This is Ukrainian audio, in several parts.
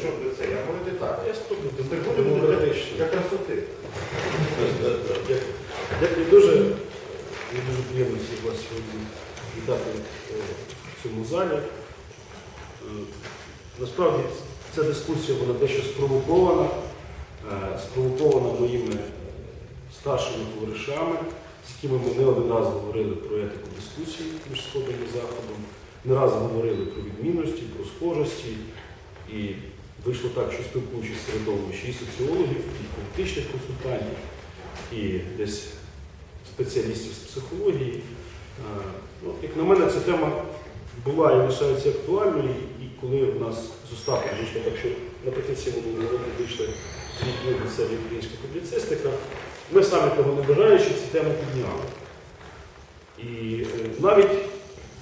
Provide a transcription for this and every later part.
Що ви це? Я говорю так. Я Ти демократично. демократично. Як красоти. Дякую. Дуже. Мені дуже приємно всіх вас сьогодні вітати е, в цьому залі. Е, Насправді ця дискусія вона дещо спровокована, е, спровокована моїми старшими товаришами, з якими ми не один раз говорили про етику дискусії між Сходом і Заходом, не раз говорили про відмінності, про схожості. І вийшло так, що спілкуючись з середовищем і соціологів, і політичних консультантів, і десь спеціалістів з психології. Е, Ну, як на мене, ця тема була і лишається актуальною, і коли в нас з Остапом вийшло так, що наприкінці року вийшли дві книги серії українська публіцистика, ми самі того не бажаючи ці теми підняли. І е, навіть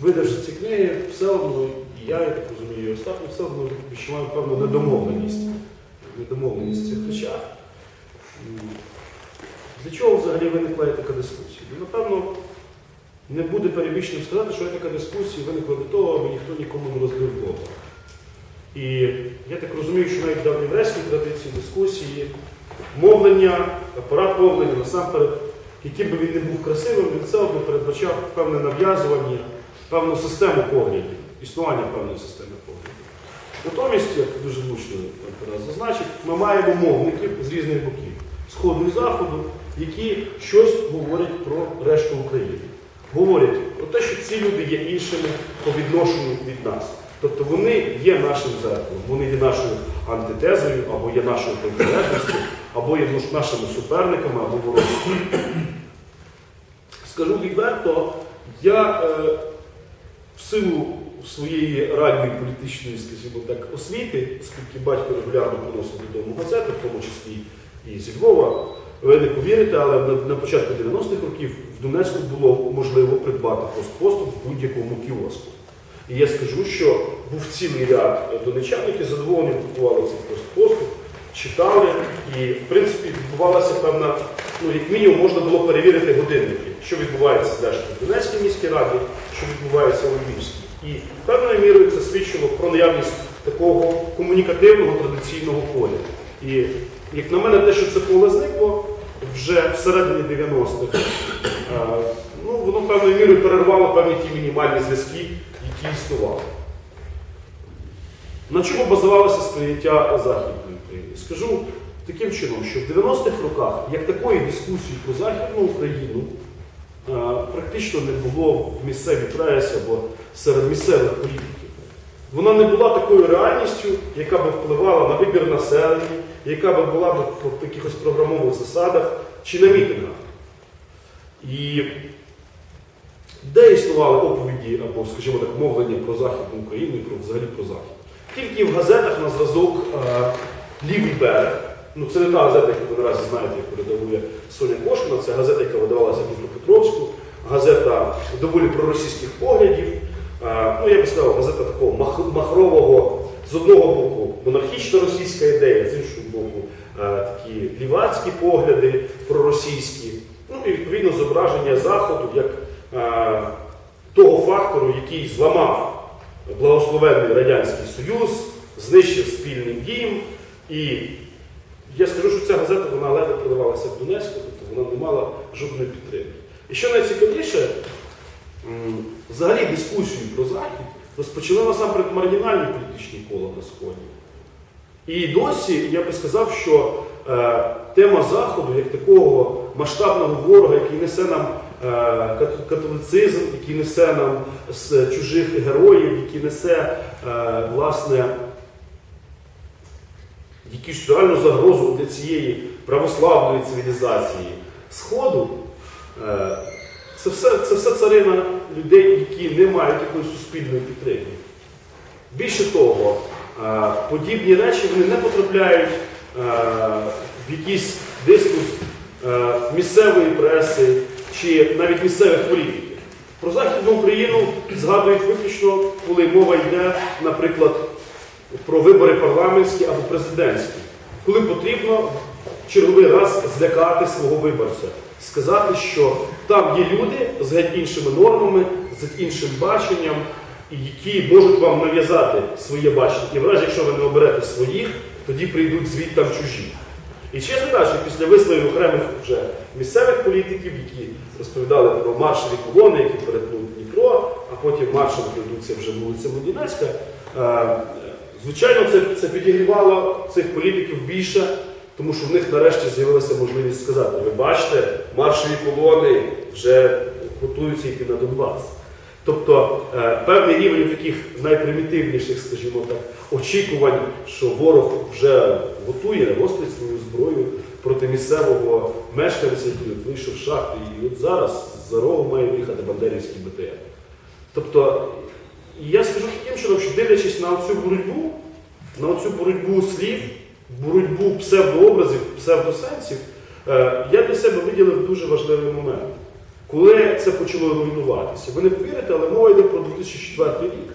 видавши ці книги, все одно, я, я так розумію, Остап, ми все одно відчуваємо певну недомовленість. Недомовленість в цих речах. Для чого взагалі виникла така дискусія? Ну, напевно, не буде перебільшенням сказати, що така дискусія виникла до того, аби ніхто нікому не розбив голову. І я так розумію, що навіть в єврейській традиції дискусії мовлення, апарат мовлення насамперед, яким би він не був красивим, він все одно передбачав певне нав'язування, певну систему поглядів, існування певної системи поглядів. Натомість, як дуже влучно Тарас зазначив, ми маємо мовників з різних боків, сходу і заходу, які щось говорять про решту України. Говорять про те, що ці люди є іншими по відношенню від нас. Тобто вони є нашим зеркалом, вони є нашою антитезою, або є нашою протилежністю, або є нашими суперниками, або ворогами. Скажу відверто, я е, в силу своєї ранньої політичної, скажімо так, освіти, оскільки батько регулярно приносив додому газети, в тому числі і зі Львова, ви не повірите, але на, початку 90-х років в Донецьку було можливо придбати постпосту в будь-якому кіоску. І я скажу, що був цілий ряд донечан, які задоволені купували цей постпосту, читали, і в принципі відбувалася певна, ну як мінімум можна було перевірити годинники, що відбувається зрештою в Донецькій міській раді, що відбувається у Львівській. І певною мірою це свідчило про наявність такого комунікативного традиційного поля. І як на мене, те, що це поле зникло вже всередині 90-х, е, ну, воно певною мірою перервало певні ті мінімальні зв'язки, які існували. На чому базувалося сприйняття Західної України? Скажу таким чином, що в 90-х роках як такої дискусії про Західну Україну е, практично не було в місцевій пресі або серед місцевих політиків. Вона не була такою реальністю, яка би впливала на вибір населення, яка би була б в якихось програмових засадах чи на мітингах. І де існували оповіді або, скажімо так, мовлення про Західну Україну і про взагалі про Захід? Тільки в газетах на зразок е, Лівий берег. Ну, це не та газета, яку ви наразі знаєте, яку редагує Соня Кошкіна, це газета, яка видавалася в Дніпропетровську, газета доволі проросійських поглядів. Ну, я би сказав, газета такого мах- махрового, з одного боку, монархічно-російська ідея, з іншого боку, такі лівацькі погляди проросійські. Ну і відповідно зображення Заходу як того фактору, який зламав благословенний Радянський Союз, знищив спільний дім. І я скажу, що ця газета вона ледве продавалася в Донецьку, тобто вона не мала жодної підтримки. І що найцікавіше, взагалі дискусію про Захід розпочали насамперед маргінальні політичні кола на Сході. І досі я би сказав, що е, тема Заходу як такого масштабного ворога, який несе нам е, католицизм, який несе нам з чужих героїв, який несе е, власне якусь реальну загрозу для цієї православної цивілізації Сходу, це все, це все царина людей, які не мають такої суспільної підтримки. Більше того, е, подібні речі вони не потрапляють е, в якийсь дискурс е, місцевої преси чи навіть місцевих політиків. Про Західну Україну згадують виключно, коли мова йде, наприклад, про вибори парламентські або президентські, коли потрібно черговий раз злякати свого виборця, сказати, що там є люди з геть іншими нормами, з іншим баченням, які можуть вам нав'язати своє бачення. І в разі, якщо ви не оберете своїх, тоді прийдуть звідтам чужі. І чесно кажучи, після висловів окремих вже місцевих політиків, які розповідали про маршові колони, які перетнуть Дніпро, а потім маршем прийдуться вже вулиця Модінацька, е, звичайно, це, це підігрівало цих політиків більше, тому що в них нарешті з'явилася можливість сказати: ви бачите, маршові колони вже готуються йти на Донбас. Тобто е, певний рівень таких найпримітивніших, скажімо так, очікувань, що ворог вже готує, гострить свою зброю проти місцевого мешканця, який вийшов шахти. І от зараз за рогу має виїхати Бандерівський БТР. Тобто, я скажу таким чином, що дивлячись на цю боротьбу, на цю боротьбу слів, боротьбу псевдообразів, псевдосенсів, е, я для себе виділив дуже важливий момент. Коли це почало руйнуватися, ви не повірите, але мова йде про 2004 рік,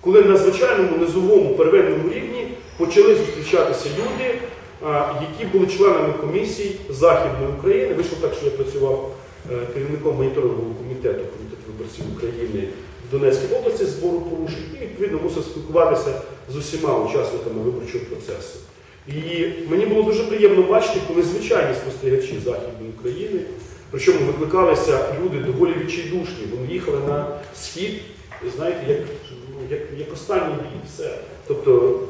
коли на звичайному низовому первинному рівні почали зустрічатися люди, а, які були членами комісій Західної України. Вийшло так, що я працював е, керівником моніторингового комітету Комітету виборців України Донецькій області збору порушень, і відповідно мусив спілкуватися з усіма учасниками виборчого процесу. І мені було дуже приємно бачити, коли звичайні спостерігачі Західної України, причому викликалися люди доволі відчайдушні, вони їхали на схід, знаєте, як, як, як останній бій, все. Тобто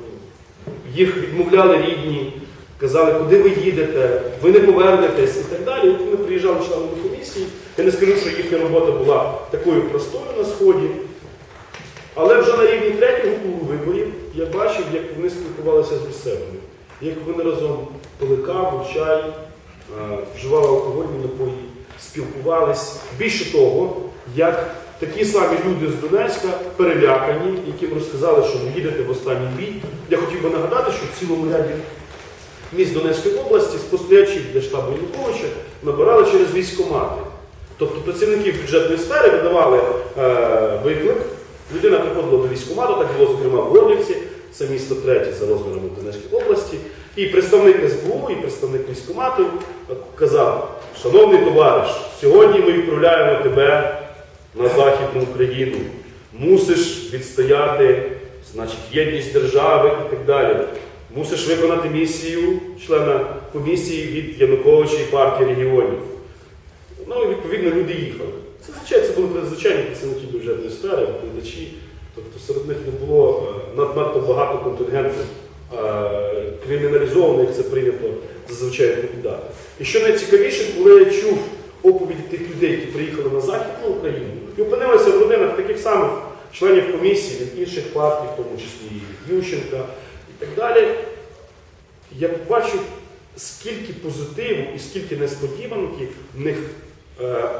їх відмовляли рідні, казали, куди ви їдете, ви не повернетесь і так далі. Вони приїжджали членами комісії. Я не скажу, що їхня робота була такою простою на сході. Але вже на рівні третього туру виборів я бачив, як вони спілкувалися з місцевими, як вони разом пили каву, чай, е, вживали алкогольні напої, спілкувались. Більше того, як такі самі люди з Донецька перелякані, яким розказали, що ви їдете в останній бій. Я хотів би нагадати, що в цілому ряді міст Донецької області спостерігачів для штабу Януковича набирали через військомати. Тобто працівники бюджетної сфери видавали е, виклик, людина приходила до військкомату, так було зокрема в Горлівці, це місто третє за розмірами в Донецькій області. І представник СБУ, і представник військкомату казав, шановний товариш, сьогодні ми відправляємо тебе на Західну Україну. Мусиш відстояти значить, єдність держави і так далі. Мусиш виконати місію члена комісії від Януковича і партії регіонів. Ну відповідно люди їхали. Це звичайно, це були звичайні працівники бюджетної сфери, викладачі. Тобто серед них не було е, надто багато контингенту е, криміналізованих, це прийнято зазвичай відповідати. І що найцікавіше, коли я чув оповіді тих людей, які приїхали на Західну Україну, і опинилися в родинах таких самих членів комісії від інших партій, в тому числі Ющенка і так далі, я побачив, скільки позитиву і скільки несподіванки в них е,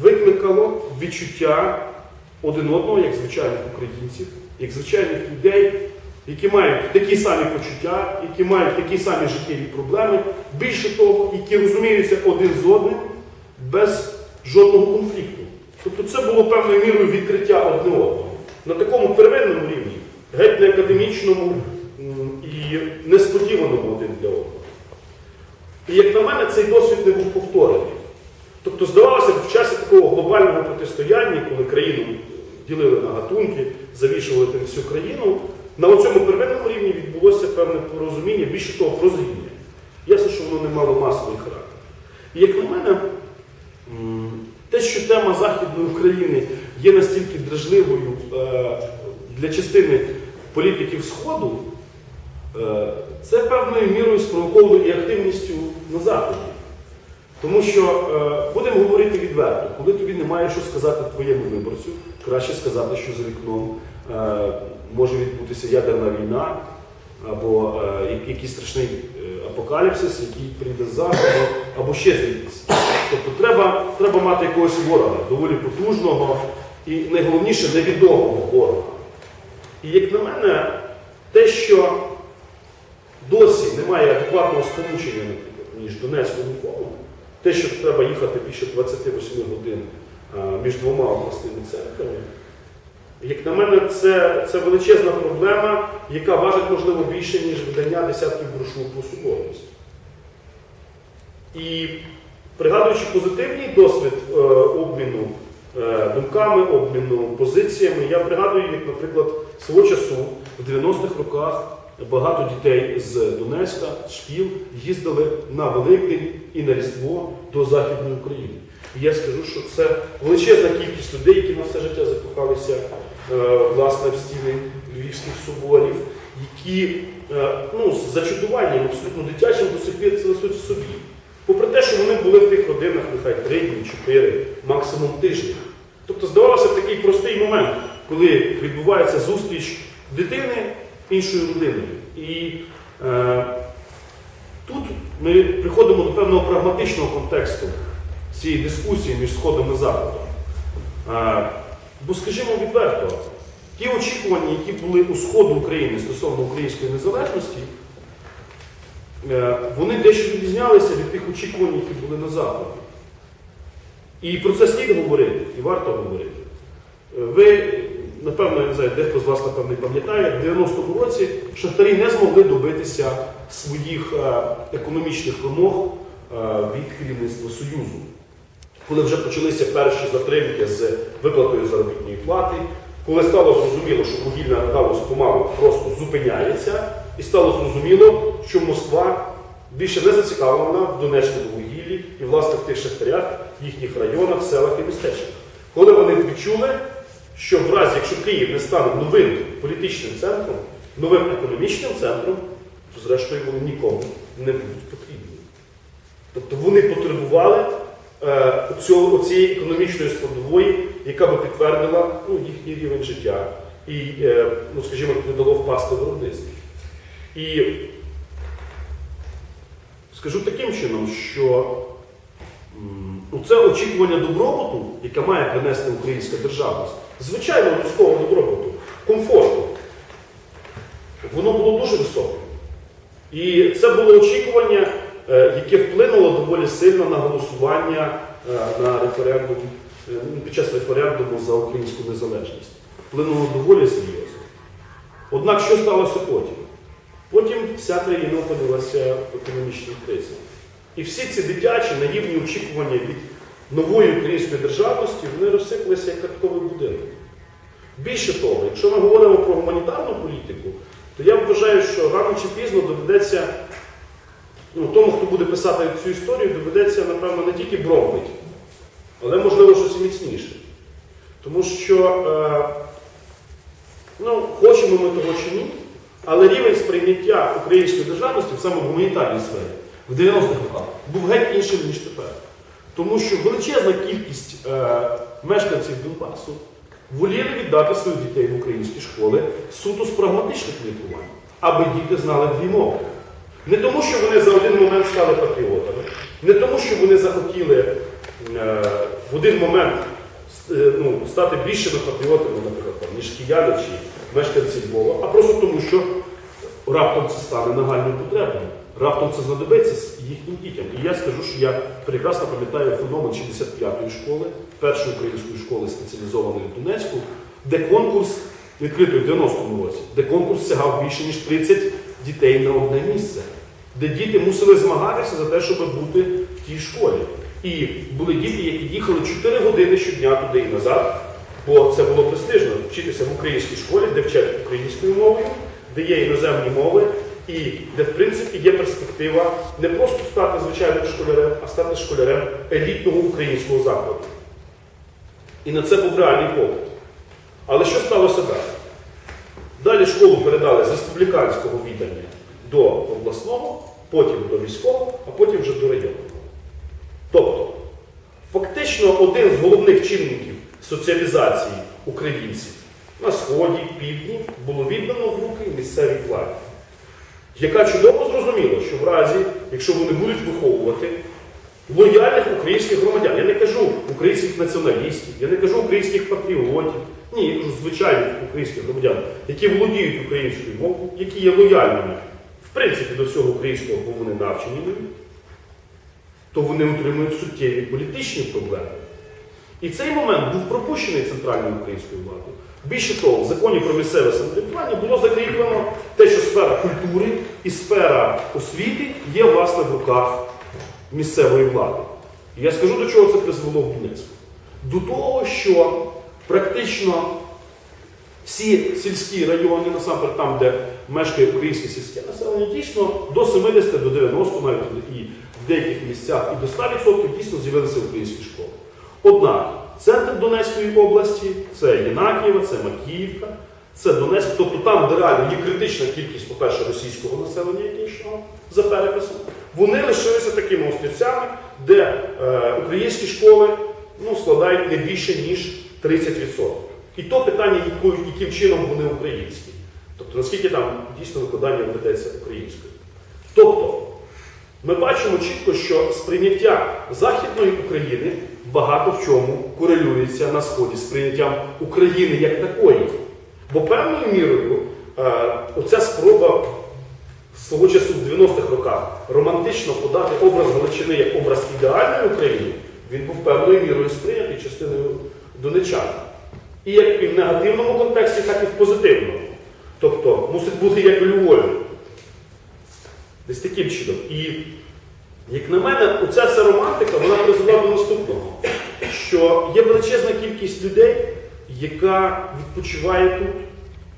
викликало відчуття один одного, як звичайних українців, як звичайних людей, які мають такі самі почуття, які мають такі самі життєві проблеми, більше того, які розуміються один з одним без жодного конфлікту. Тобто це було певною мірою відкриття одне одного. На такому первинному рівні, геть не академічному і несподіваному один для одного. І як на мене, цей досвід не був повторений. Тобто, здавалося б, в часі такого глобального протистояння, коли країну ділили на гатунки, завішували тим всю країну, на цьому первинному рівні відбулося певне порозуміння, більше того, прозріння. Ясно, що воно не мало масовий характер. І як на мене, те, що тема Західної України є настільки дражливою е, для частини політиків Сходу, е, це певною мірою спровоковано і активністю на Заході. Тому що е, будемо говорити відверто, коли тобі немає що сказати твоєму виборцю, краще сказати, що за вікном е, може відбутися ядерна війна або е, якийсь страшний е, апокаліпсис, який прийде з заходу, або ще звідкись. Тобто треба, треба мати якогось ворога, доволі потужного і найголовніше невідомого ворога. І як на мене, те, що досі немає адекватного сполучення між Донецьком і Львовом, те, що треба їхати більше 28 годин між двома обласними центрами, як на мене, це, це величезна проблема, яка важить, можливо, більше, ніж видання десятків брошур про соборність. І пригадуючи позитивний досвід е, обміну е, думками, обміну позиціями. Я пригадую, як, наприклад, свого часу в 90-х роках багато дітей з Донецька, з шкіл їздили на Великдень і на Різдво до Західної України. І я скажу, що це величезна кількість людей, які на все життя закохалися е, власне в стіни львівських соборів, які е, ну, з зачудуванням абсолютно дитячим до сих пір це несуть в собі. Попри те, що вони були в тих родинах нехай три дні, чотири, максимум тижні. Тобто здавалося такий простий момент, коли відбувається зустріч дитини іншою родиною. І е, тут ми приходимо до певного прагматичного контексту цієї дискусії між Сходом і Заходом. Е, бо, скажімо відверто, ті очікування, які були у Сходу України стосовно української незалежності, е, вони дещо відрізнялися від тих очікувань, які були на Заході. І про це слід говорити, і варто говорити. Е, Ви, напевно, я не знаю, дехто з вас, напевно, пам'ятає, в 90-му році шахтарі не змогли добитися своїх економічних вимог від керівництва Союзу. Коли вже почалися перші затримки з виплатою заробітної плати, коли стало зрозуміло, що вугільна галузь помалу просто зупиняється, і стало зрозуміло, що Москва більше не зацікавлена в Донецькому вугіллі і, власне, в тих шахтарях, їхніх районах, селах і містечках. Коли вони відчули, що в разі, якщо Київ не стане новим політичним центром, новим економічним центром, то зрештою вони нікому не будуть потрібні. Тобто вони потребували цього, цієї економічної складової, яка би підтвердила ну, їхній рівень життя і, е, ну, скажімо, не дало впасти виробництві. І скажу таким чином, що ну, це очікування добробуту, яке має принести українська державність, звичайно, людського добробуту, комфорту, воно було дуже високе. І це було очікування, е, яке вплинуло доволі сильно на голосування е, на референдум е, ну, під час референдуму за українську незалежність. Вплинуло доволі серйозно. Однак що сталося потім? Потім вся країна опинилася в економічній кризі. І всі ці дитячі наївні очікування від нової української державності вони розсипалися як картковий будинок. Більше того, якщо ми говоримо про гуманітарну політику, то я вважаю, що рано чи пізно доведеться, ну, тому, хто буде писати цю історію, доведеться, напевно, не тільки бромбить, але, можливо, щось міцніше. Тому що, е, ну, хочемо ми того чи ні, але рівень сприйняття української державності в саме в гуманітарній сфері в 90-х роках був геть іншим, ніж тепер. Тому що величезна кількість е, мешканців Донбасу воліли віддати своїх дітей в українські школи суто з прагматичних міркувань, аби діти знали дві мови. Не тому, що вони за один момент стали патріотами, не тому, що вони захотіли е, в один момент е, ну, стати більшими патріотами, наприклад, ніж кияни чи мешканці Львова, а просто тому, що раптом це стане нагальною потребою. Раптом це знадобиться їхнім дітям. І я скажу, що я прекрасно пам'ятаю феномен 65-ї школи, першої української школи спеціалізованої в Донецьку, де конкурс відкритий в 90-му році, де конкурс сягав більше, ніж 30 дітей на одне місце, де діти мусили змагатися за те, щоб бути в тій школі. І були діти, які їхали 4 години щодня туди і назад, бо це було престижно вчитися в українській школі, де вчать українською мовою, де є іноземні мови, і де, в принципі, є перспектива не просто стати звичайним школярем, а стати школярем елітного українського закладу. І на це був реальний попит. Але що сталося далі? Далі школу передали з республіканського віддання до обласного, потім до військового, а потім вже до районного. Тобто, фактично один з головних чинників соціалізації українців на Сході, Півдні було віддано в руки місцевій владі, яка чудово зрозуміла, що в разі, якщо вони будуть виховувати лояльних українських громадян, я не кажу українських націоналістів, я не кажу українських патріотів, ні, я кажу звичайних українських громадян, які володіють українською мовою, які є лояльними, принципі, до всього українського, бо вони навчені ним, то вони отримують суттєві політичні проблеми. І цей момент був пропущений центральною українською владою. Більше того, в законі про місцеве самоврядування було закріплено те, що сфера культури і сфера освіти є власне в руках місцевої влади. І я скажу, до чого це призвело в Донецьку. до того, що практично всі сільські райони, насамперед там, де мешкає українське сільське населення, дійсно до 70, до 90 навіть і в деяких місцях, і до 100% дійсно з'явилися українські школи. Однак центр Донецької області це Єнакієва, це Макіївка, це Донецьк, тобто там, де реально є критична кількість, по-перше, російського населення етнічного за переписом, вони лишилися такими острівцями, де е, українські школи ну, складають не більше, ніж 30%. І то питання, яким чином вони українські. Тобто, наскільки там дійсно викладання ведеться українською. Тобто, ми бачимо чітко, що сприйняття Західної України багато в чому корелюється на Сході з прийняттям України як такої. Бо певною мірою е, оця спроба свого часу в 90-х роках романтично подати образ Галичини як образ ідеальної України, він був певною мірою сприйнятий частиною донечан. І як і в негативному контексті, так і в позитивному. Тобто мусить бути як у Львові. Десь таким чином. І, як на мене, оця вся романтика вона призвела до наступного, що є величезна кількість людей, яка відпочиває тут,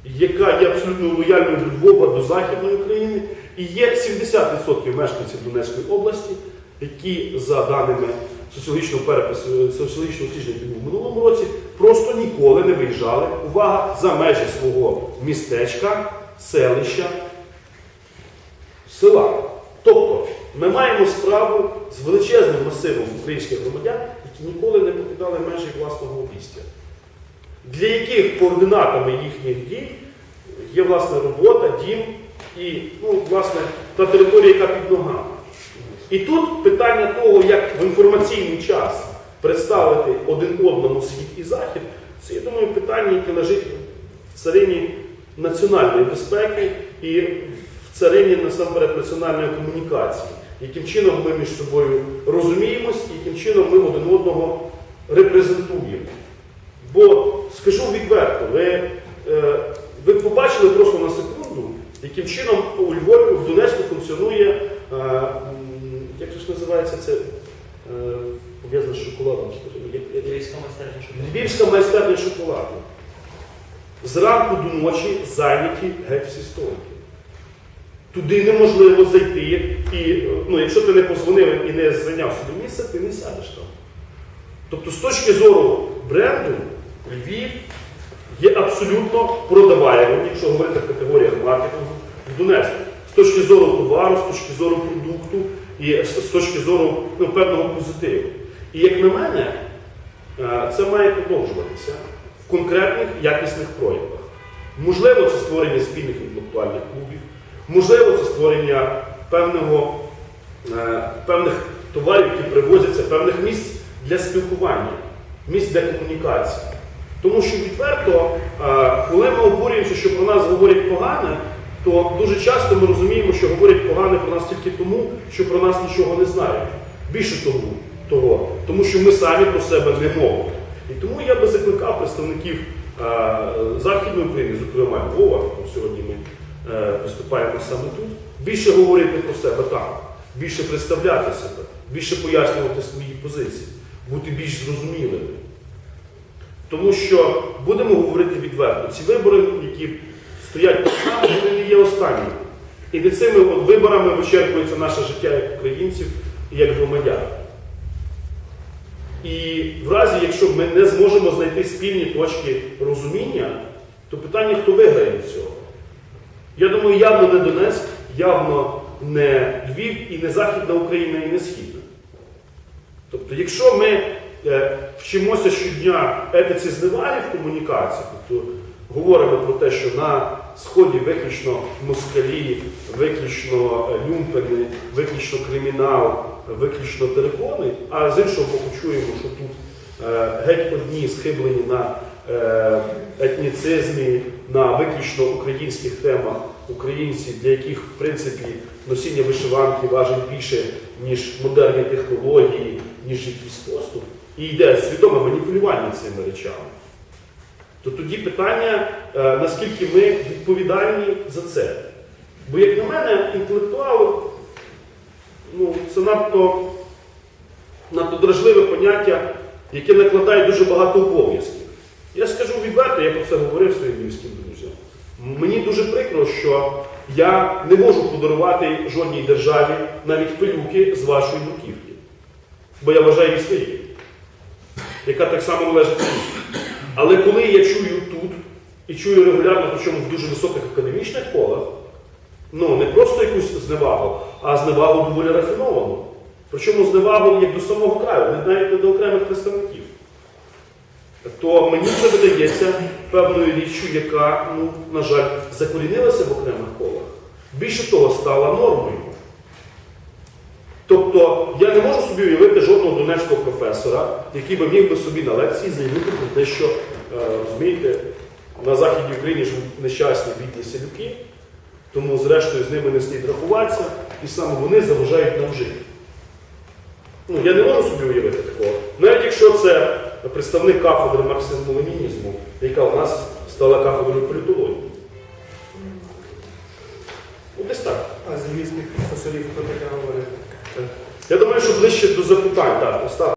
яка є абсолютно лояльною до Львова, до Західної України, і є 70% мешканців Донецької області, які, за даними соціологічного перепису, соціологічного дослідження, який в минулому році, просто ніколи не виїжджали, увага, за межі свого містечка, селища, села. Тобто ми маємо справу з величезним масивом українських громадян, які ніколи не покидали межі власного обістя, для яких координатами їхніх дій є власне робота, дім і ну, власне, та територія, яка під ногами. І тут питання того, як в інформаційний час представити один одному схід і захід, це, я думаю, питання, яке лежить в царині національної безпеки і в царині насамперед національної комунікації, яким чином ми між собою розуміємось, яким чином ми один одного репрезентуємо. Бо скажу відверто, ви, е, ви побачили просто на секунду, яким чином у Львові, в Донецьку функціонує, е, називається це, е, пов'язане з шоколадом, Львівська майстерня шоколаду. Львівська майстерня шоколаду. Зранку до ночі зайняті геть всі столики. Туди неможливо зайти, і ну, якщо ти не позвонив і не зайняв собі місце, ти не сядеш там. Тобто, з точки зору бренду, Львів є абсолютно продаваємим, якщо говорити в категоріях маркетингу в Донецьку. З точки зору товару, з точки зору продукту і з точки зору ну, певного позитиву. І як на мене, е, це має продовжуватися в конкретних якісних проявах. Можливо, це створення спільних інтелектуальних клубів, можливо, це створення певного, е, певних товарів, які привозяться, певних місць для спілкування, місць для комунікації. Тому що відверто, е, коли ми обурюємося, що про нас говорять погане, то дуже часто ми розуміємо, що говорять погане про нас тільки тому, що про нас нічого не знають. Більше того, того тому що ми самі про себе не мовимо. І тому я би закликав представників е, Західної України, зокрема Львова, сьогодні ми е, виступаємо саме тут, більше говорити про себе там, більше представляти себе, більше пояснювати свої позиції, бути більш зрозумілими. Тому що будемо говорити відверто, ці вибори, які стоять перед нами, вони не є останніми. І не цими от виборами вичерпується наше життя як українців і як громадян. І в разі, якщо ми не зможемо знайти спільні точки розуміння, то питання, хто виграє від цього. Я думаю, явно не Донецьк, явно не Львів і не Західна Україна, і не Східна. Тобто, якщо ми е, вчимося щодня етиці зливання в комунікації, тобто говоримо про те, що на Сході виключно москалі, виключно е, люмпени, виключно кримінал, виключно терикони, а з іншого боку чуємо, що тут е, геть одні схиблені на е, етніцизмі, на виключно українських темах українці, для яких, в принципі, носіння вишиванки важить більше, ніж модерні технології, ніж якийсь поступ. І йде свідоме маніпулювання цими речами. То тоді питання, е, наскільки ми відповідальні за це. Бо, як на мене, інтелектуал ну, це надто, надто дражливе поняття, яке накладає дуже багато обов'язків. Я скажу відверто, я про це говорив своїм львівським друзям. Мені дуже прикро, що я не можу подарувати жодній державі навіть пилюки з вашої бруківки, бо я вважаю її своєю, яка так само належить. Але коли я чую тут і чую регулярно, причому в дуже високих академічних колах, ну не просто якусь зневагу, а зневагу доволі рафіновану. Причому зневагу як до самого краю, навіть не до окремих представників. То мені це видається певною річчю, яка, ну, на жаль, закорінилася в окремих колах. Більше того, стала нормою. Тобто я не можу собі уявити жодного донецького професора, який би міг би собі на лекції заявити про те, що, е, розумієте, на Західній Україні живуть нещасні бідні селюки, тому зрештою з ними не слід рахуватися, і саме вони заважають нам жити. Ну, я не можу собі уявити такого. Навіть якщо це представник кафедри марксизму-ленінізму, яка у нас стала кафедрою політології. Ну, десь так. А з львівських професорів хто таке говорив? Я думаю, що ближче до запитань, так.